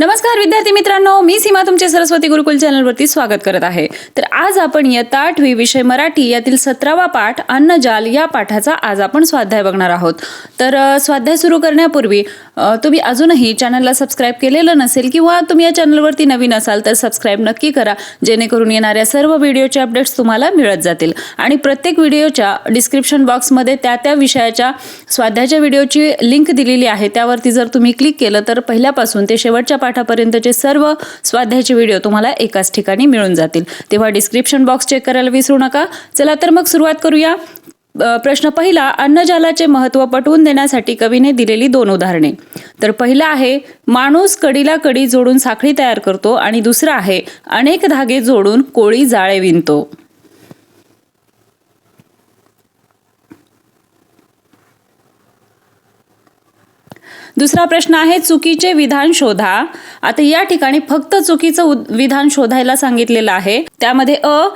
नमस्कार विद्यार्थी मित्रांनो. मी सीमा तुमचे सरस्वती गुरुकुल चॅनलवरती स्वागत करत आहे. तर आज आपण इयत्ता आठवी विषय मराठी यातील सतरावा पाठ अन्नजाल या पाठाचा आज आपण स्वाध्याय बघणार आहोत. तर स्वाध्याय सुरू करण्यापूर्वी तुम्ही अजूनही चॅनलला सबस्क्राईब केलेलं नसेल किंवा तुम्ही या चॅनलवरती नवीन असाल तर सबस्क्राईब नक्की करा जेणेकरून येणाऱ्या सर्व व्हिडिओचे अपडेट्स तुम्हाला मिळत जातील. आणि प्रत्येक व्हिडिओच्या डिस्क्रिप्शन बॉक्समध्ये त्या त्या विषयाच्या स्वाध्यायाच्या व्हिडिओची लिंक दिलेली आहे. त्यावरती जर तुम्ही क्लिक केलं तर पहिल्यापासून ते शेवटच्या पाठापर्यंतचे सर्व स्वाध्यायाचे व्हिडिओ तुम्हाला एकाच ठिकाणी मिळून जातील. तेव्हा डिस्क्रिप्शन बॉक्स चेक करायला विसरू नका. चला तर मग सुरुवात करूया. प्रश्न पहिला अन्नजालाचे महत्त्व पटवून देण्यासाठी कवीने दिलेली दोन उदाहरणे. तर पहिलं आहे माणूस कडीला कडी जोडून साखळी तयार करतो आणि दुसरं आहे अनेक धागे जोडून कोळी जाळे विणतो. दुसरा प्रश्न आहे चुकीचे विधान शोधा. आता या ठिकाणी फक्त चुकीचं विधान शोधायला सांगितलेलं आहे. त्यामध्ये अ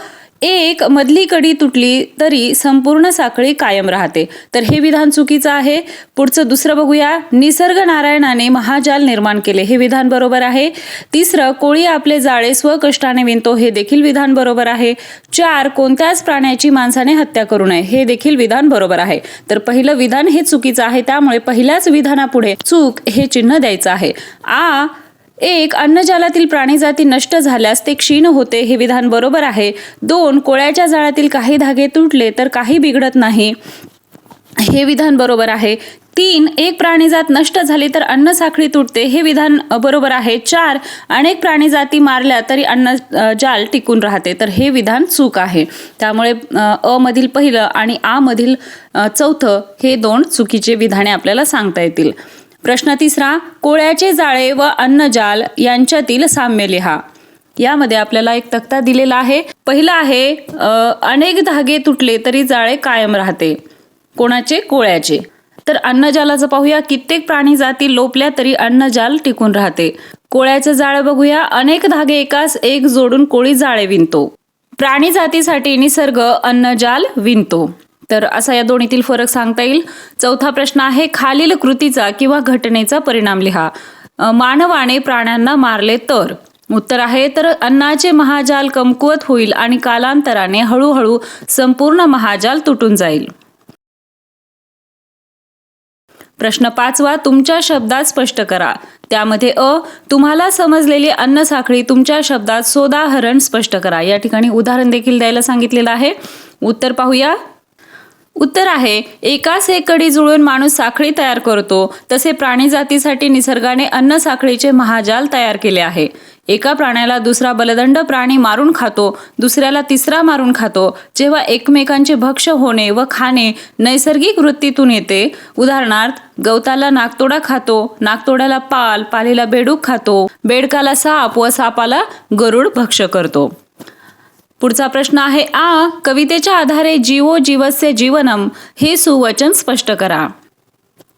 एक मधली कडी तुटली तरी संपूर्ण साखळी कायम राहते. तर हे विधान चुकीचं आहे. पुढचं दुसरं बघूया. निसर्ग नारायणाने महाजाल निर्माण केले. हे विधान बरोबर आहे. तिसरं कोळी आपले जाळे स्वकष्टाने विणतो. हे देखील विधान बरोबर आहे. चार कोणत्याच प्राण्याची माणसाने हत्या करू नये. हे देखील विधान बरोबर आहे. तर पहिलं विधान हे चुकीचं आहे. त्यामुळे पहिल्याच विधानापुढे चूक हे चिन्ह द्यायचं आहे. आ एक अन्नजालातील प्राणीजाती नष्ट झाल्यास ते क्षीण होते हे विधान बरोबर आहे. दोन कोळ्याच्या जाळातील काही धागे तुटले तर काही बिघडत नाही. हे विधान बरोबर आहे. तीन एक प्राणीजात नष्ट झाली तर अन्न साखळी तुटते हे विधान बरोबर आहे. चार अनेक प्राणीजाती मारल्या तरी अन्न जाल टिकून राहते. तर हे विधान चूक आहे. त्यामुळे अ, मधील पहिलं आणि आ मधील चौथं हे दोन चुकीचे विधाने आपल्याला सांगता येतील. प्रश्न तिसरा कोळ्याचे जाळे व अन्नजाल यांच्यातील साम्य लिहा. यामध्ये आपल्याला एक तक्ता दिलेला आहे. पहिला आहे अनेक धागे तुटले तरी जाळे कायम राहते. कोणाचे? कोळ्याचे. तर अन्नजालाचं पाहूया. कित्येक प्राणी जाती लोपल्या तरी अन्नजाल टिकून राहते. कोळ्याचं जाळं बघूया. अनेक धागे एकास एक जोडून कोळी जाळे विणतो. प्राणी जातीसाठी निसर्ग अन्नजाल विणतो. तर असा या दोन्हीतील फरक सांगता येईल. चौथा प्रश्न आहे खालील कृतीचा किंवा घटनेचा परिणाम लिहा. मानवाने प्राण्यांना मारले तर? उत्तर आहे तर अन्नाचे महाजाल कमकुवत होईल आणि कालांतराने हळूहळू संपूर्ण महाजाल तुटून जाईल. प्रश्न पाचवा तुमच्या शब्दात स्पष्ट करा. त्यामध्ये अ तुम्हाला समजलेली अन्न साखळी तुमच्या शब्दात सोदाहरण स्पष्ट करा. या ठिकाणी उदाहरण देखील द्यायला सांगितलेलं आहे. उत्तर पाहूया. उत्तर आहे एकाच एकडी जुळून माणूस साखळी तयार करतो. तसे प्राणी जातीसाठी निसर्गाने अन्न साखळीचे महाजाल तयार केले आहे. एका प्राण्याला दुसरा बलदंड प्राणी मारून खातो दुसऱ्याला तिसरा मारून खातो. जेव्हा एकमेकांचे भक्ष होणे व खाणे नैसर्गिक वृत्तीतून येते उदाहरणार्थ गवताला नागतोडा खातो नागतोड्याला पाल पालीला बेडूक खातो बेडकाला साप व सापाला गरुड भक्ष करतो. पुढचा प्रश्न आहे आ कवितेच्या आधारे जीवो जीवस्य जीवनम हे सुवचन स्पष्ट करा.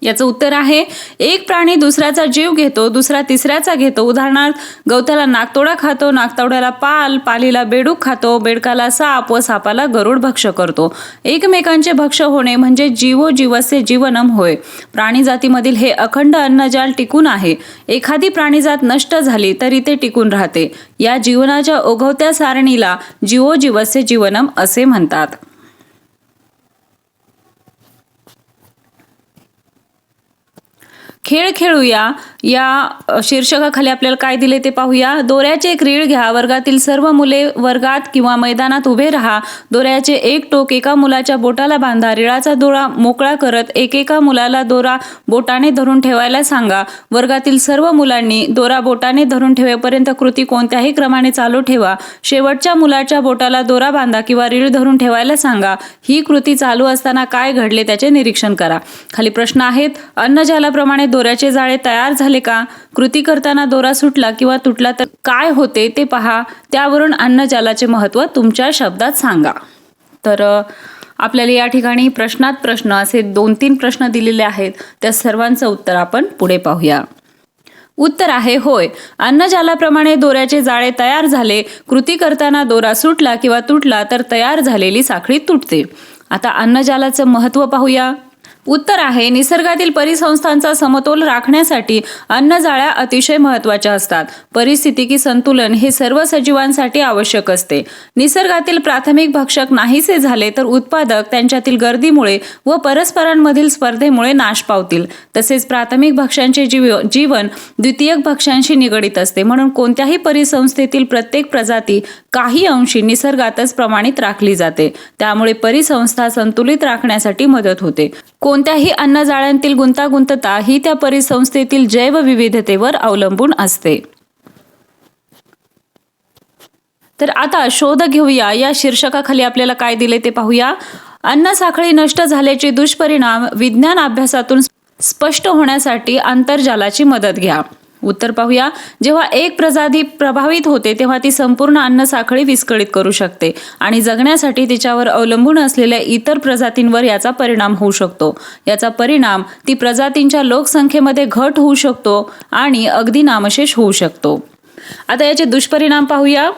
याचं उत्तर आहे एक प्राणी दुसऱ्याचा जीव घेतो दुसरा तिसऱ्याचा घेतो. उदाहरणार्थ गवताला नागतोडा खातो नागतोड्याला पाल पालीला बेडूक खातो बेडकाला साप व सापाला गरुड भक्ष करतो. एकमेकांचे भक्ष होणे म्हणजे जीवो जीवस्य जीवनम होय. प्राणी जातीमधील हे अखंड अन्नजाल टिकून आहे. एखादी प्राणीजात नष्ट झाली तरी ते टिकून राहते. या जीवनाच्या ओघवत्या सारणीला जीवो जीवस्य जीवनम असे म्हणतात. खेळ खेळूया. या शीर्षकाखाली आपल्याला काय दिले ते पाहूया. दोऱ्याचे एक रीळ घ्या. वर्गातील सर्व मुले वर्गात किंवा मैदानात उभे राहा. दोऱ्याचे एक टोक एका मुलाच्या बोटाला बांधा. रिळाचा दोरा मोकळा करत एकेका मुलाला दोरा बोटाने धरून ठेवायला सांगा. वर्गातील सर्व मुलांनी दोरा बोटाने धरून ठेवेपर्यंत कृती कोणत्याही क्रमाने चालू ठेवा. शेवटच्या मुलाच्या बोटाला दोरा बांधा किंवा रीळ धरून ठेवायला सांगा. ही कृती चालू असताना काय घडले त्याचे निरीक्षण करा. खाली प्रश्न आहेत. अन्न झाल्याप्रमाणे दोरा दोऱ्याचे जाळे तयार झाले का? कृती करताना दोरा सुटला किंवा तुटला तर काय होते ते पहा. त्यावरून अन्नजालाचे महत्त्व तुमच्या शब्दात सांगा. तर आपल्याला या ठिकाणी प्रश्नात प्रश्न असे दोन तीन प्रश्न दिलेले आहेत. त्या सर्वांचं उत्तर आपण पुढे पाहूया. उत्तर आहे होय. अन्नजालाप्रमाणे दोऱ्याचे जाळे तयार झाले. कृती करताना दोरा सुटला किंवा तुटला तर तयार झालेली साखळी तुटते. आता अन्नजालाचं महत्त्व पाहूया. उत्तर आहे निसर्गातील परिसंस्थांचा समतोल राखण्यासाठी अन्नजाळ्या अतिशय महत्त्वाच्या असतात. परिस्थितिकी संतुलन हे सर्व सजीवांसाठी आवश्यक असते. निसर्गातील प्राथमिक भक्षक नाहीसे झाले तर उत्पादक त्यांच्यातील गर्दीमुळे व परस्परांमधील स्पर्धेमुळे नाश पावतील. तसेच प्राथमिक भक्ष्यांचे जीव जीवन द्वितीयक भक्ष्यांशी निगडित असते. म्हणून कोणत्याही परिसंस्थेतील प्रत्येक प्रजाती काही अंशी निसर्गातच प्रमाणित राखली जाते. त्यामुळे परिसंस्था संतुलित राखण्यासाठी मदत होते. कोणत्याही अन्नजाळ्यांतील गुंतागुंतता ही त्या परिसंस्थेतील जैवविविधतेवर अवलंबून असते. तर आता शोध घेऊया. या शीर्षकाखाली आपल्याला काय दिले ते पाहूया. अन्न साखळी नष्ट झाल्याचे दुष्परिणाम विज्ञान अभ्यासातून स्पष्ट होण्यासाठी आंतरजालाची मदत घ्या. उत्तर पाहूया. जेव्हा एक प्रजाती प्रभावित होते तेव्हा ती संपूर्ण अन्न साखळी विस्कळीत करू शकते आणि जगण्यासाठी तिच्यावर अवलंबून असलेल्या इतर प्रजातींवर याचा परिणाम होऊ शकतो. याचा परिणाम ती प्रजातींच्या लोकसंख्येमध्ये घट होऊ शकतो आणि अगदी नामशेष होऊ शकतो. आता याचे दुष्परिणाम पाहूया.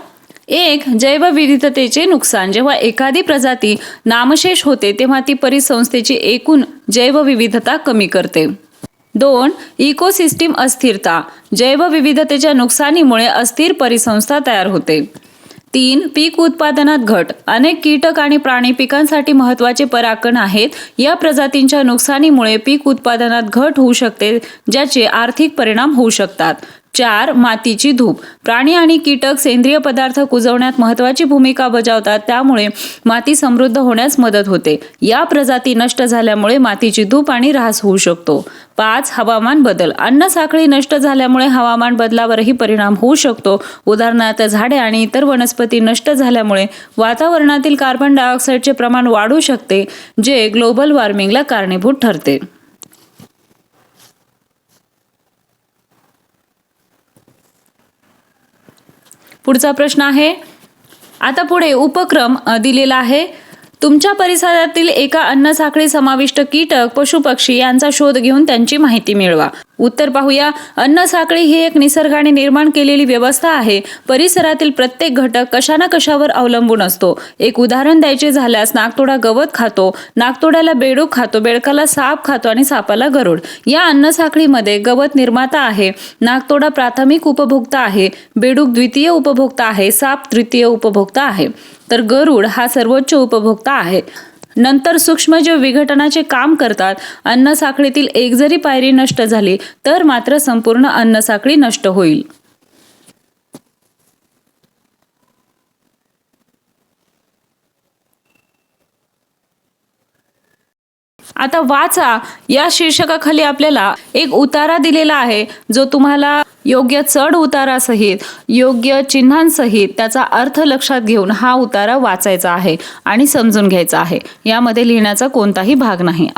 एक जैवविविधतेचे नुकसान. जेव्हा एखादी प्रजाती नामशेष होते तेव्हा ती परिसंस्थेची एकूण जैवविविधता कमी करते. दोन इकोसिस्टीम अस्थिरता जैवविविधतेच्या नुकसानीमुळे अस्थिर परिसंस्था तयार होते. तीन पीक उत्पादनात घट. अनेक कीटक आणि प्राणी पिकांसाठी महत्त्वाचे पराकण आहेत. या प्रजातींच्या नुकसानीमुळे पीक उत्पादनात घट होऊ शकते ज्याचे आर्थिक परिणाम होऊ शकतात. चार मातीची धूप. प्राणी आणि कीटक सेंद्रिय पदार्थ कुजवण्यात महत्त्वाची भूमिका बजावतात. त्यामुळे माती समृद्ध होण्यास मदत होते. या प्रजाती नष्ट झाल्यामुळे मातीची धूप आणि ऱ्हास होऊ शकतो. पाच हवामान बदल. अन्न साखळी नष्ट झाल्यामुळे हवामान बदलावरही परिणाम होऊ शकतो. उदाहरणार्थ झाडे आणि इतर वनस्पती नष्ट झाल्यामुळे वातावरणातील कार्बन डायऑक्साईडचे प्रमाण वाढू शकते जे ग्लोबल वॉर्मिंगला कारणीभूत ठरते. पुढचा प्रश्न आहे. आता पुढे उपक्रम दिलेला आहे. तुमच्या परिसरातील एका अन्न साखळी समाविष्ट कीटक पशुपक्षी यांचा शोध घेऊन त्यांची माहिती मिळवा. उत्तर पाहूया. अन्न साखळी ही एक निसर्गाने निर्माण केलेली व्यवस्था आहे. परिसरातील प्रत्येक घटक कशा ना कशावर अवलंबून असतो? एक उदाहरण द्यायचे झाल्यास नागतोडा गवत खातो नागतोड्याला बेडूक खातो बेडकाला साप खातो आणि सापाला गरुड. या अन्न साखळीमध्ये गवत निर्माता आहे नागतोडा प्राथमिक उपभोक्ता आहे बेडूक द्वितीय उपभोक्ता आहे साप तृतीय उपभोक्ता आहे. तर गरुड हा सर्वोच्च उपभोक्ता आहे. नंतर सूक्ष्मजीव विघटनाचे काम करतात. अन्नसाखळीतील एक जरी पायरी नष्ट झाली तर मात्र संपूर्ण अन्नसाखळी नष्ट होईल. आता वाचा. या शीर्षकाखाली आपल्याला एक उतारा दिलेला आहे जो तुम्हाला योग्य चढ उतारासहित योग्य चिन्हांसहित त्याचा अर्थ लक्षात घेऊन हा उतारा वाचायचा आहे आणि समजून घ्यायचा आहे. यामध्ये लिहिण्याचा कोणताही भाग नाही.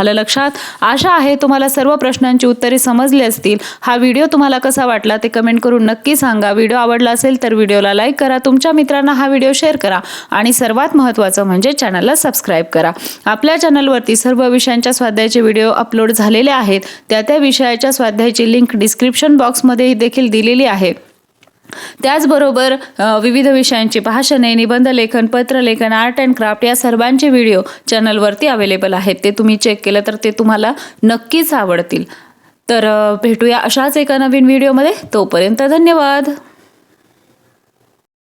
आलं लक्षात? आशा आहे तुम्हाला सर्व प्रश्नांची उत्तरे समजली असतील. हा व्हिडिओ तुम्हाला कसा वाटला ते कमेंट करून नक्की सांगा. व्हिडिओ आवडला असेल तर व्हिडिओला लाईक करा तुमच्या मित्रांना हा व्हिडिओ शेअर करा आणि सर्वात महत्त्वाचं म्हणजे चॅनलला सबस्क्राईब करा. आपल्या चॅनलवरती सर्व विषयांच्या स्वाध्यायाचे व्हिडिओ अपलोड झालेले आहेत. त्या त्या विषयाच्या स्वाध्यायाची लिंक डिस्क्रिप्शन बॉक्समध्ये देखील दिलेली आहे. त्याचबरोबर विविध विषयांची भाषणे निबंध लेखन पत्रलेखन आर्ट अँड क्राफ्ट या सर्वांचे व्हिडिओ चॅनलवरती अवेलेबल आहेत. ते तुम्ही चेक केलं तर ते तुम्हाला नक्कीच आवडतील. तर भेटूया अशाच एका नवीन व्हिडिओमध्ये. तोपर्यंत धन्यवाद!